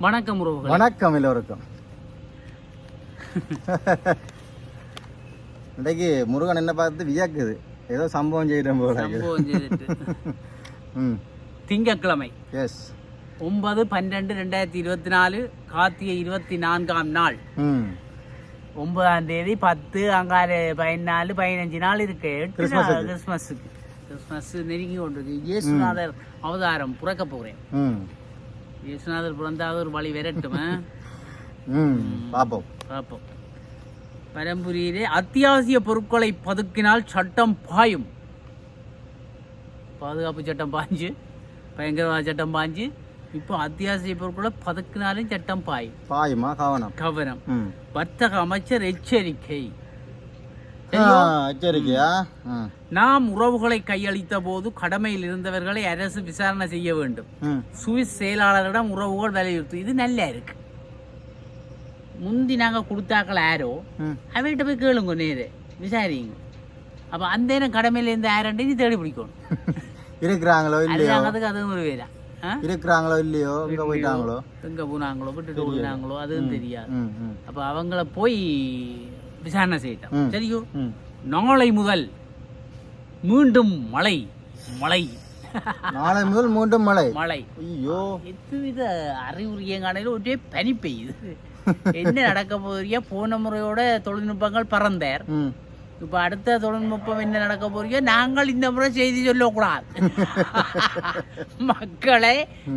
வணக்கம் உறவுகள். வணக்கம் எல்லோருக்கும். இன்றைக்கு முருகன் என்ன பார்த்து வியக்குது. ஏதோ சம்பவம் செய்யறோம் போல சம்பவம் செய்துட்டு. ம். திங்கட்கிழமை. எஸ் ஒன்பது பன்னெண்டு ரெண்டாயிரத்தி இருபத்தி நாலு கார்த்திகை இருபத்தி நான்காம் நாள். ஒன்பதாம் தேதி பத்து அங்காறு பதினாலு பதினஞ்சு நாள் இருக்கு. கிறிஸ்மஸுக்கு. கிறிஸ்மஸுக்கு கிறிஸ்மஸ் நெருங்கி கொண்டிருக்கு. இயேசுநாதர் அவதாரம் புறக்க போகிறேன். இயேசுநாதர் பிறந்தாவது ஒரு வழி விரட்டுமே. ம் பார்ப்போம் பார்ப்போம் பரம்புரியிலே அத்தியாவசிய பொருட்களை பதுக்கினால் சட்டம் பாயும். பாதுகாப்பு சட்டம் பாஞ்சு பயங்கரவாத சட்டம் பாஞ்சு. இப்போ அத்தியாவசிய பொருட்களை பதுக்கினாலும் சட்டம் பாயும். பாயுமா? கவனம். கவனம். வர்த்தக அமைச்சர் எச்சரிக்கை. நாம் உறவுகளை கையளித்த போது கடமையில் இருந்தவர்களை அரசு விசாரணை செய்ய வேண்டும். சுவிஸ் செயலாளரிடம் உறவுகள் வலியுறுத்தும். இது நல்லா இருக்கு. முந்தி நாங்க கொடுத்தாக்கள் யாரோ அவர்கிட்ட போய் கேளுங்க நேரு. விசாரிங்க. அப்ப அந்த நேரம் கடமையில இருந்து யாரண்டி தேடி பிடிக்கணும். இருக்கிறாங்களோ இல்லையோ? அரசாங்கத்துக்கு அதுவும் ஒரு வேலை? இருக்கிறாங்களோ இல்லையோ? எங்க போயிட்டாங்களோ? எங்க போனாங்களோ? விட்டுட்டு போனாங்களோ? அதுவும் தெரியாது. அப்ப அவங்கள போய் விசாரணை செய்யட்டும் ம். சரியோ? நாளை முதல் மீண்டும் மழை மழை. நாளை முதல் மீண்டும் மழை. மழை. ஐயோ. எதுவித அறிகுறியங்கானையில் ஒரே பனி பெய்யுது. என்ன நடக்க போறியா போன முறையோட தொழில்நுட்பங்கள் பறந்தார். இப்ப அடுத்த தொழில்நுட்பம் என்ன நடக்க போறியோ நாங்கள் இந்த முறை செய்தி சொல்லக்கூடாது மக்களை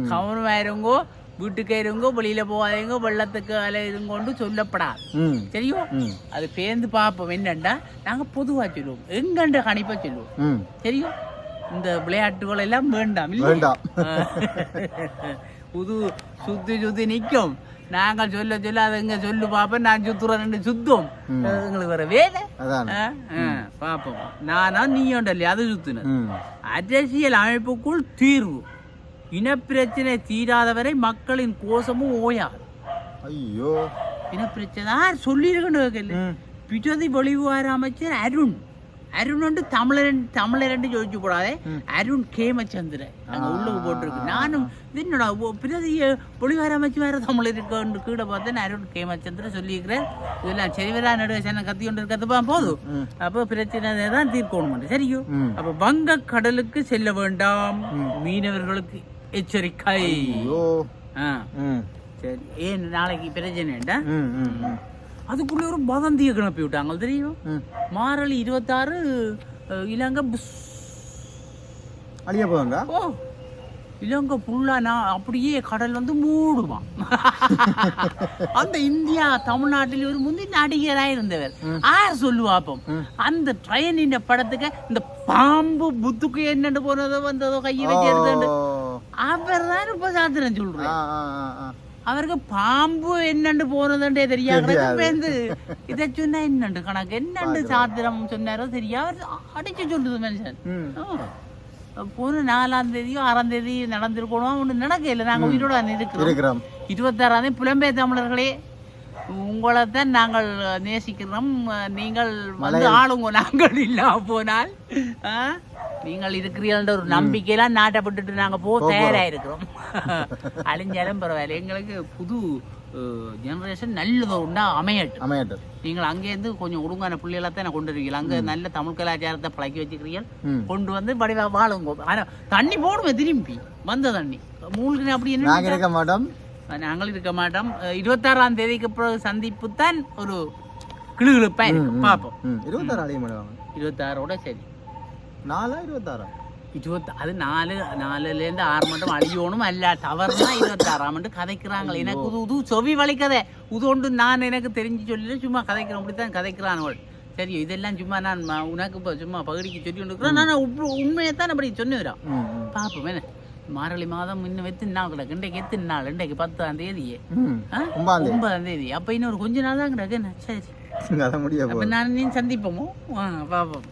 கவனமா இருங்கோ வீட்டுக்கு இருங்கோ வெளியில போகாதீங்க வெள்ளத்துக்கு அலை இதுங்க கொண்டு சொல்லப்படாது. ம். சரியோ ம். அது பேர்ந்து பார்ப்போம். என்னண்டா? நாங்க பொதுவா சொல்லுவோம். எங்கண்ட கணிப்பா சொல்லுவோம்? தெரியும்? இந்த விளையாட்டுகள் எல்லாம் வேண்டாம் இல்லையா? வேண்டாம். புது சுத்தி சுத்தி நிக்கும். நாங்கள் சொல்ல சொல்ல அது எங்க சொல்லு பாப்பேன் நான் சுத்துறேன் ரெண்டு சுத்தம். எங்களுக்கு வேற வேலை. பாப்போம். நானா நீயோண்டല്ലേ அது சுத்துனது. ம். அரசியல் அமைப்புக்குள் தீர்வு. இனப்பிரச்சனை தீராதவரை மக்களின் கோஷமும் ஓயாது. ஐயோ. இனப்பிரச்சனை சொல்லியிருக்கணும் பிரதி வெளிவார அமைச்சர் அருண். அருண் வந்து தமிழரன் தமிழரன் ஜோதிச்சு போடாதே. அருண் கேமச்சந்திரன் அங்கே உள்ளுக்கு போட்டிருக்கு. நானும் என்னடா பிரதி பொலிவார அமைச்சு வேற தமிழ் இருக்கன்னு கீழே பார்த்தேன். அருண் கேமச்சந்திரன் சொல்லியிருக்கிறேன் இதெல்லாம் சரிவரா நடுவேசனை கத்தி கொண்டு இருக்கிறதுப்பா போதும். அப்போ பிரச்சனை தான் தீர்க்கணும் சரியோ. அப்போ வங்க கடலுக்கு செல்ல வேண்டாம். மீனவர்களுக்கு எச்சரிக்கை. சரி ஏன் நாளைக்கு பிரச்சனைண்டா அதுக்குள்ளே ஒரு வதந்தியை கிளப்பி விட்டாங்க தெரியும்? ம். மாரளி இருபத்தாறு இலங்கை புஸ். அழிய போதுண்டா ஓ இலங்கை ஃபுல்லா நான் அப்படியே கடல் வந்து மூடுவான். அந்த இந்தியா தமிழ்நாட்டில் ஒரு முந்தி நடிகராக இருந்தவர். ஆர் சொல்லுவாப்பம் அந்த ட்ரெயினின் படத்துக்கு இந்த பாம்பு புத்துக்கு என்னண்டு போனதோ வந்ததோ கையை வச்சு எடுத்துட்டு. அவர் தான் இப்ப சாத்திரம் சொல்றேன். அவருக்கு பாம்பு என்னண்டு போனதுன்றே தெரியாது. வந்து இதை சொன்னா என்னண்டு கணக்கு? என்னண்டு சாத்திரம் சொன்னாரோ தெரியா அவர் அடிச்சு சொல்லுது மனுஷன். போன நாலாம் தேதியோ ஆறாம் தேதி நடந்திருக்கணும் ஒன்று நடக்கல நாங்க உயிரோட இருக்கிறோம். இருபத்தாறாம் தேதி புலம்பெயர் தமிழர்களே உங்களை தான் நாங்கள் நேசிக்கிறோம். நீங்கள் வந்து ஆளுங்க நாங்கள் இல்லாம போனால். ஆ, நீங்கள் இருக்கிறீங்கன்ற ஒரு நம்பிக்கையெல்லாம் நாட்டை விட்டுட்டு நாங்க போ தயாரா இருக்கிறோம் அழிஞ்சாலும் பரவாயில்ல. எங்களுக்கு புது ஜெனரேஷன் நல்லது உண்டா அமையட்டும். அமையட்டும். நீங்கள் அங்கேருந்து கொஞ்சம் ஒழுங்கான பிள்ளைகளை தான் கொண்டு இருக்கீங்க அங்க நல்ல தமிழ் கலாச்சாரத்தை பழக்கி வச்சுக்கிறீங்க கொண்டு வந்து வடிவா வாழுங்க. ஆனா தண்ணி போடுவேன் திரும்பி. வந்த தண்ணி. மூழ்கின அப்படி என்ன இருக்க மாட்டோம். நாங்கள் இருக்க மாட்டோம். இருபத்தாறாம் தேதிக்கு பிறகு சந்திப்பு தான் ஒரு கிளுகிழுப்பா இருக்கு பார்ப்போம். இருபத்தாறு மாட்டாங்க இருபத்தாறோட சரி. நாலா இருபத்தாறா இருபத்தி அது நாலு நாலுல இருந்து ஆறு மட்டும் அழியணும் அல்ல தவறுனா இருபத்தாறாம் மட்டும் கதைக்கிறாங்க எனக்கு இது இது செவி வலிக்கதை இது ஒன்று நான் எனக்கு தெரிஞ்சு சொல்லல சும்மா கதைக்கிறேன் அப்படித்தான் கதைக்கிறானுவள் சரி இதெல்லாம் சும்மா நான் உனக்கு இப்போ சும்மா பகுதிக்கு சொல்லி கொண்டு நான் உண்மையை தான் அப்படி ம் பார்ப்போம் என்ன மார்கழி மாதம் இன்னும் எத்தனை நாள் கிடக்கு இன்றைக்கு எத்தனை நாள் இன்றைக்கு பத்தாம் தேதியே ஒன்பதாம் தேதி அப்ப இன்னொரு கொஞ்ச நாள் தான் கிடக்கு சரி அதை முடிய அப்ப போகுது நான் நீ சந்திப்போமோ பார்ப்போம்.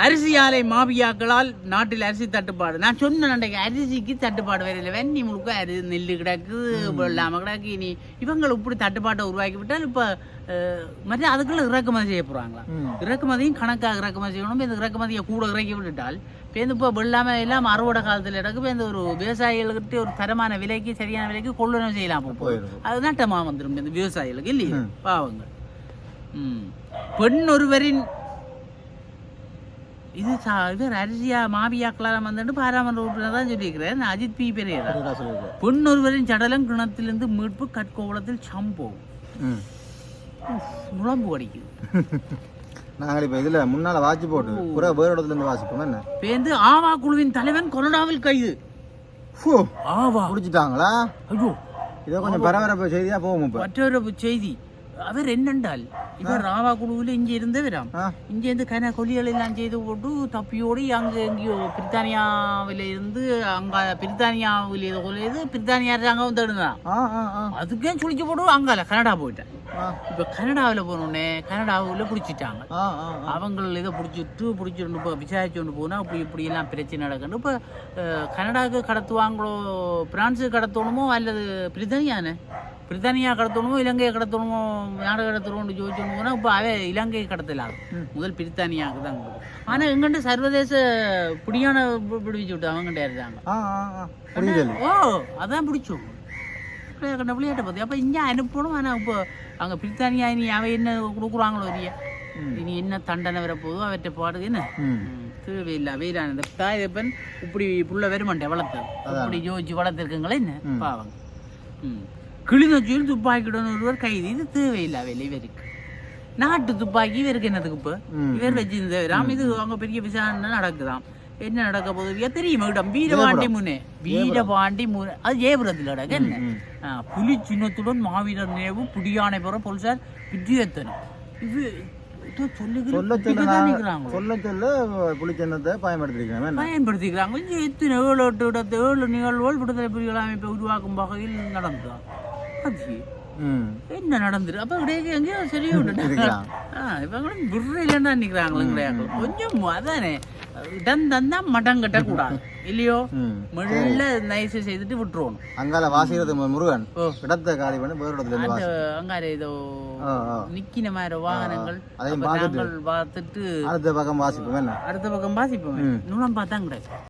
அரிசி ஆலை மாபியாக்களால் நாட்டில் அரிசி தட்டுப்பாடு. நான் சொன்னேன் அன்றைக்கு அரிசிக்கு தட்டுப்பாடு வரையில வெண்ணி முழுக்க அரி நெல் கிடக்கு வெள்ளாம கிடக்கு. இனி இவங்க இப்படி தட்டுப்பாட்டை உருவாக்கி விட்டால் இப்போ மற்ற அதுக்குள்ள இறக்குமதி செய்ய போகிறாங்களா. இறக்குமதியும் கணக்காக இறக்குமதி செய்யணும். இந்த இறக்குமதியை கூட இறக்கி விட்டுட்டால் இப்போ இப்போ வெள்ளாம எல்லாம் அறுவடை காலத்தில் இடக்கு இப்போ இந்த ஒரு விவசாயிகளுக்கிட்ட ஒரு தரமான விலைக்கு சரியான விலைக்கு கொள்ளுணவு செய்யலாம் அது நட்டமாக வந்துடும் இந்த விவசாயிகளுக்கு இல்லையா? பாவங்க ம். பெண் ஒருவரின் இது இவர் அரிசியா மாவியாக்களாரம் வந்துட்டு பாராமன்ற உறுப்பினர் தான் சொல்லியிருக்கிறேன் நான் அஜித் பி பெரியதா சரிடா சொல்லியிருக்கேன் பெண் ஒருவரின் சடலம் கிணத்திலிருந்து மீட்பு கட்கோவளத்தில் சம்பவம் ம். நுழம்பு அடிக்குது நாங்கள் இப்போ இதில் முன்னால் வாட்சி போட்டு புற இருந்து வாசிப்போம் என்ன? பேருந்து ஆவா குழுவின் தலைவன் கொரோனாவில் கைது. ஆவா. பிடிச்சிட்டாங்களா? ஐயோ. இதோ கொஞ்சம் பரபரப்பு செய்தியாக போகும் இப்போ. மற்றொரு செய்தி. அவர் என்னென்றால் இவர் ராவா குழுவில் இங்கே இருந்தவராம். ஆ. இங்கே இருந்து கன கொல்லிகள் எல்லாம் செய்து போட்டு தப்பியோடி அங்கே எங்கேயோ பிரித்தானியாவில் இருந்து அங்கே பிரித்தானியாவில் கொலையது பிரித்தானியா அரசாங்கம் தேடுனா ஆ ஆ ஆ. அதுக்கே சுழிச்சு போட்டு அங்கால கனடா போயிட்டேன் இப்போ கனடாவில் போனோடனே கனடாவில் பிடிச்சிட்டாங்க. அவங்கள இதை பிடிச்சிட்டு பிடிச்சிட்டு இப்போ விசாரிச்சு கொண்டு போனால் அப்படி இப்படி எல்லாம் பிரச்சனை நடக்கணும் இப்போ கனடாவுக்கு கடத்துவாங்களோ பிரான்ஸுக்கு கடத்தணுமோ அல்லது பிரித்தானியானே பிரித்தானியா கடத்தணுமோ இலங்கையை கடத்தணுமோ நாடு கடத்தணும்னு ஜோதிச்சு போனால் இப்போ அவ இலங்கை கடத்தலாம் முதல் பிரித்தானியாவுக்கு தான் ஆனால் எங்கிட்ட சர்வதேச பிடியான பிடிச்சு விட்டு அவங்ககிட்ட இருந்தாங்க ஓ அதான் பிடிச்சோம் விளையாட்டை பற்றி அப்போ இங்கே அனுப்பணும். ஆனால் இப்போ அங்கே பிரித்தானியா இனி அவன் என்ன கொடுக்குறாங்களோ இல்லையா இனி என்ன தண்டனை வரப்போதோ அவற்றை பாடுது என்ன? தேவையில்லை வெயிலான தாயப்பன் இப்படி புள்ள வருமாண்டே வளர்த்தது. இப்படி யோசிச்சு வளர்த்துருக்கங்களே என்ன? பாவங்க ம். கிளிநொச்சியில் துப்பாக்கியுடன் ஒருவர் கைது. இது தேவையில்லை வேலை இவருக்கு. நாட்டு துப்பாக்கி இவருக்கு என்னதுக்கு இப்போ. இவர் வச்சிருந்தவராம் இது அங்க பெரிய விசாரணை நடக்குதாம். என்ன நடக்க போகுது? தெரியுமா இடம். வீரபாண்டி முனே. வீரபாண்டி முனே. அது ஜெயபுரத்தில் நடக்கு. என்ன? புலி சின்னத்துடன் மாவீரர் நினைவு புடியானை பெற போலீசார் விஜயத்தனம் இது பயன்படுத்திக்கிறாங்க. எத்தனை ஏழு எட்டு இடத்து ஏழு நிகழ்வுகள் விடுதலை புலிகள் அமைப்பை உருவாக்கும் வகையில் நடந்ததா. அது என்ன நடந்துரு? அப்ப கிடையாது எங்கேயோ சரியா விட்டுட்டாங்க. ஆ இவங்களும் விடுறையிலன்னா நிக்கிறாங்களும் கிடையாது. கொஞ்சம் அதானே இடம் தந்தா மடம் கட்ட கூடாது இல்லையோ மெல்ல நைஸ் செய்துட்டு விட்டுருவோம். அங்கால வாசிக்கிறது முருகன். இடத்த காலி பண்ணி வேறு இடத்துல அங்கார ஏதோ நிக்கின மாதிரி வாகனங்கள். அதையும் பார்த்துட்டு. அடுத்த பக்கம் வாசிப்போம் அடுத்த பக்கம் வாசிப்போம். நூலம் பார்த்தா கிடையாது.